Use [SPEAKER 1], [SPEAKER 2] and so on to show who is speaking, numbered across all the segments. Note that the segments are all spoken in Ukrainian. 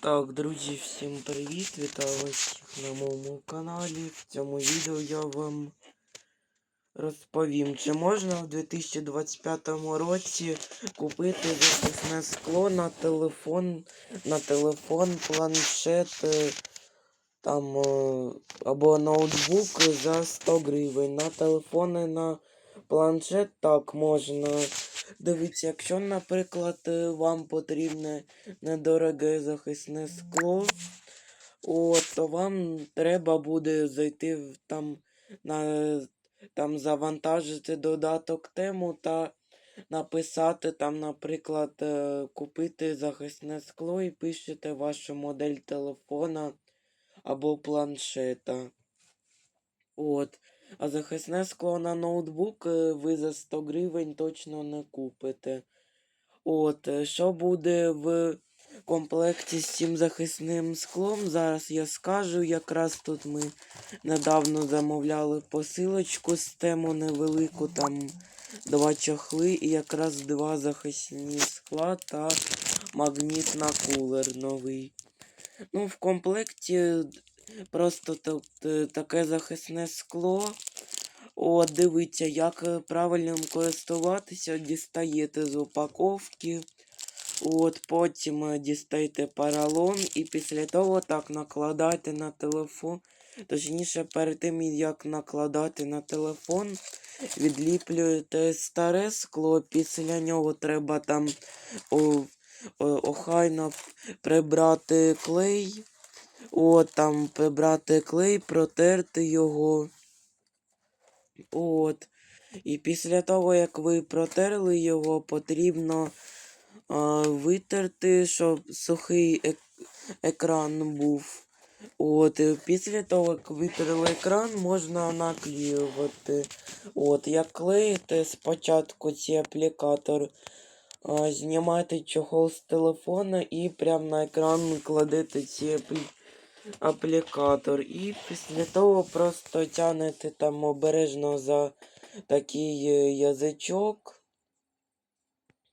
[SPEAKER 1] Так, друзі, всім привіт! Вітаю вас на моєму каналі. В цьому відео я вам розповім, чи можна в 2025 році купити захисне скло на телефон, на телефон, планшет е, там е, або ноутбук за 100 гривень. На телефони на планшет так можна. Дивіться, якщо, наприклад, е, вам потрібне недороге захисне скло, от, то вам треба буде зайти там на там завантажити додаток тему та написати там, наприклад, е, купити захисне скло і пишете вашу модель телефона або планшета. От. А захисне скло на ноутбук е, ви за 100 гривень точно не купите. От, е, що буде в комплекті з цим захисним склом, зараз я скажу. Якраз тут ми недавно замовляли посилочку з тему невелику, там два чохли і якраз два захисні скла та магніт на кулер новий. Ну, в комплекті просто та- та- таке захисне скло. От, дивіться, як е, правильно користуватися, дістаєте з упаковки. От, потім е, дістаєте поролон і після того так накладайте на телефон. Точніше, перед тим, як накладати на телефон, відліплюєте старе скло, після нього треба там о, о, охайно прибрати клей. От там прибрати клей, протерти його. От. І після того, як ви протерли його, потрібно а, витерти, щоб сухий ек- екран був. От, і після того, як витерли екран, можна наклеювати. От, як клеїте, спочатку цей аплікатор, а, знімайте чохол з телефона і прямо на екран кладете цей аплі... аплікатор. І після того просто тянете там обережно за такий е, язичок.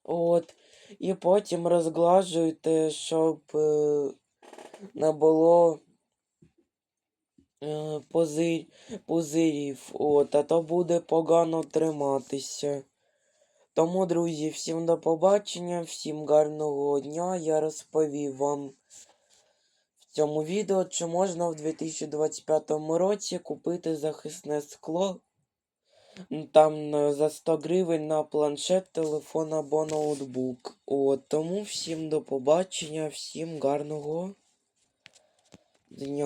[SPEAKER 1] От. І потім розглажуєте, щоб е, не було е, позир, пузирів. От, а то буде погано триматися. Тому, друзі, всім до побачення, всім гарного дня. Я розповів вам цьому відео, чи можна в 2025 році купити захисне скло. Там за 100 гривень на планшет, телефон або ноутбук. От, тому всім до побачення, всім гарного дня.